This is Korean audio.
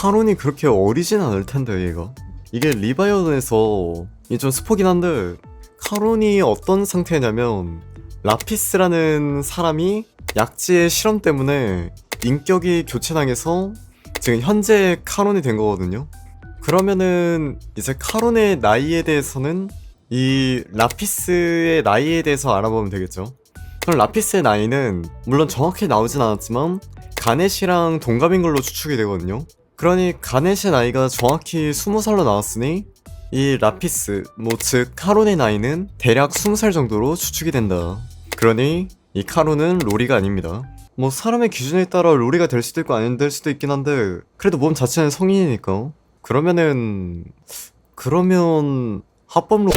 카론이 그렇게 어리진 않을 텐데 얘가 이게 리바이언에서 이게 좀 스포긴 한데 카론이 어떤 상태냐면 라피스라는 사람이 약지의 실험 때문에 인격이 교체당해서 지금 현재 카론이 된 거거든요. 그러면은 이제 카론의 나이에 대해서는 이 라피스의 나이에 대해서 알아보면 되겠죠. 그럼 라피스의 나이는 물론 정확히 나오진 않았지만 가넷이랑 동갑인 걸로 추측이 되거든요. 그러니 가넷의 나이가 정확히 20살로 나왔으니 이 라피스, 뭐 즉 카론의 나이는 대략 20살 정도로 추측이 된다. 그러니 이 카론은 로리가 아닙니다. 뭐 사람의 기준에 따라 로리가 될 수도 있고 안 될 수도 있긴 한데 그래도 몸 자체는 성인이니까 그러면은 그러면 합법 로